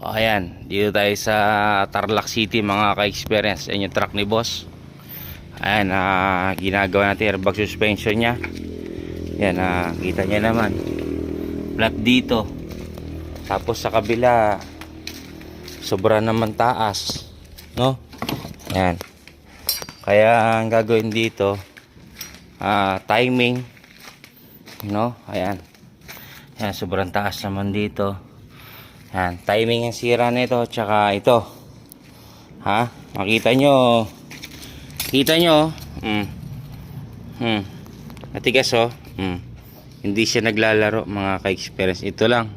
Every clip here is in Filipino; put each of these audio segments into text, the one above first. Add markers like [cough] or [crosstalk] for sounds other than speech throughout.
O, ayan, dito tayo sa Tarlac City mga ka-experience. Ayan yung truck ni boss. Ayan, ah, ginagawa natin airbag suspension niya. Ayan, ah, kita niya naman. Flat dito. Tapos sa kabila, sobra naman taas. No? Ayan. Kaya ang gagawin dito, ah, timing. No? Ayan. Ayan, sobrang taas naman dito. Yan, timing ang sira nito tsaka ito. Ha? Makita nyo. Kita nyo. Mm. Hmm. Matigas oh. Mm. Hindi siya naglalaro mga ka-experience. Ito lang.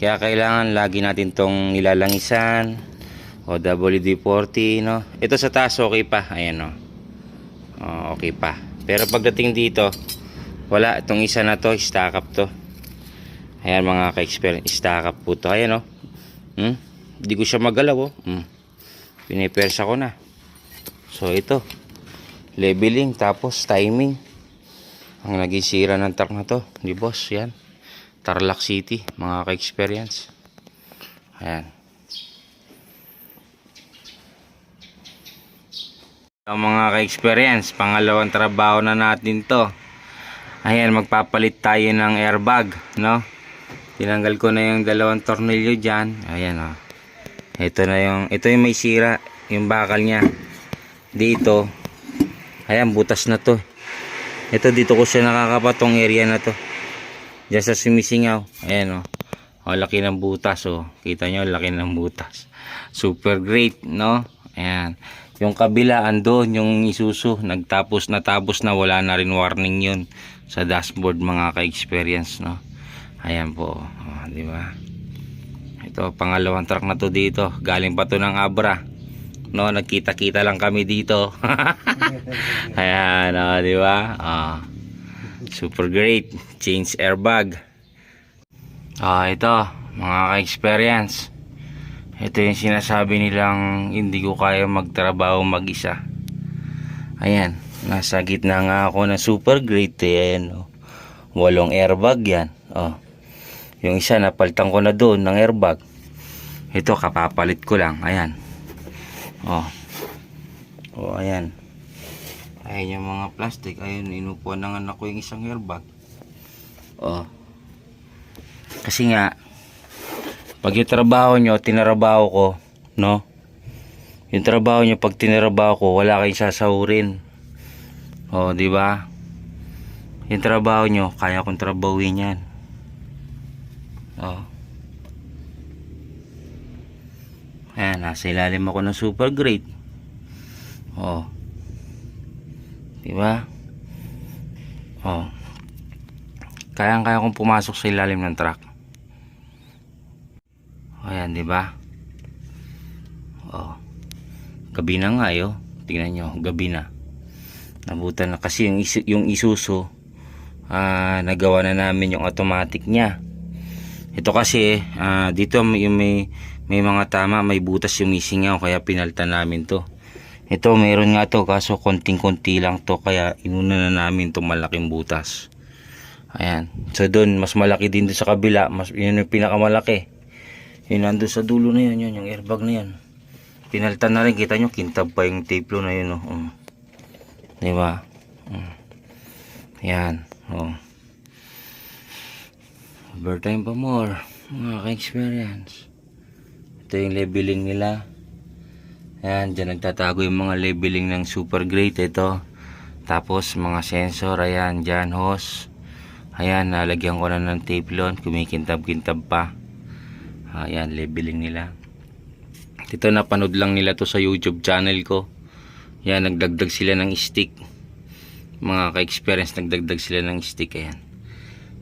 Kaya kailangan lagi natin tong nilalangisan. O WD-40 no. Ito sa taas okay pa. Ayan oh. Oh, okay pa. Pero pagdating dito, wala itong isa na to, stack up to. Ayan mga ka-experience, stack up po to. Ayan o. Oh. Hmm? Hindi ko siya magalaw o. Oh. Hmm. Pinipersa ko na. So ito. Leveling tapos timing. Ang naging sira ng truck na to. Di boss, yan. Tarlac City, mga ka-experience. Ayan. Ang mga ka-experience, pangalawang trabaho na natin to. Ayan, magpapalit tayo ng airbag, no? Tinanggal ko na yung dalawang tornilyo dyan. Ayan o. Oh. Ito na yung, ito yung may sira. Yung bakal niya. Dito. Ayan, butas na to. Ito, dito ko siya nakakapatong area na to. Diyan sa sumisingaw. Ayan o. Oh. oh, laki ng butas o. Oh. Kita nyo, laki ng butas. Super great, no? Ayan. Yung kabila, andon, yung isusu. Nagtapos na tapos na. Wala na rin warning yun sa dashboard mga ka-experience, no? Ayan po. Oh, di ba? Ito, pangalawang truck na to dito. Galing pa to ng Abra. No, nagkita-kita lang kami dito. [laughs] Ayan, oh, di ba? Oh, super great. Change airbag. Ah, ito, mga ka-experience. Ito yung sinasabi nilang hindi ko kaya magtrabaho mag-isa. Ayan, nasa gitna nga ako na super great. Ayan, oh. Walong airbag yan. Oh. Yung isa napalitan ko na doon ng airbag. Ito kapapalit ko lang. Ayan. Oh. Oh, ayan. Ayan yung mga plastic. Ayun, inupuan ng anak ko yung isang airbag. Oh. Kasi nga, pag yung trabaho nyo, tinarabaho ko, no? Yung trabaho nyo, pag tinarabaho ko, wala kayong sasahurin. Oh, di ba? Yung trabaho nyo, kaya kong trabawin yan. Oh. Ayan, nasa ilalim ako ng super great. Oh. Diba? Oh. Kaya-kaya kong pumasok sa ilalim ng truck. Ayan, diba? Oh. Gabi na nga, yo. Tingnan nyo, gabi na. Nabutan na kasi yung, yung isuso, ah, nagawa na namin yung automatic niya. Ito kasi, ah, dito may, may, may mga tama, may butas yung misingaw, kaya pinaltan namin to. Ito, meron nga to, kaso konting-konti lang to, kaya inuna na namin to malaking butas. Ayan. So doon, mas malaki din sa kabila, mas, yun yung pinakamalaki. Yun nandun sa dulo na yun, yun, yung airbag na yan. Pinaltan na rin, kita nyo, kintab pa yung tape na yun, oh. Um. Diba? Um. Yan, oh. Overtime pa more. Mga ka-experience. Ito yung labeling nila. Ayan, dyan nagtatago yung mga labeling ng super great ito. Tapos mga sensor, ayan, dyan hose. Ayan, nalagyan ko na ng tape lon. Kumikintab-kintab pa. Ayan, labeling nila. Ito napanood lang nila to sa YouTube channel ko. Ayan, nagdagdag sila ng stick. Mga ka-experience, nagdagdag sila ng stick. Ayan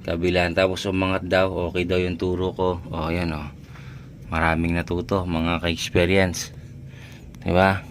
kabilaan. Tapos umangat daw okay daw yung turo ko. Oh, yan oh. maraming natuto mga ka-experience. Diba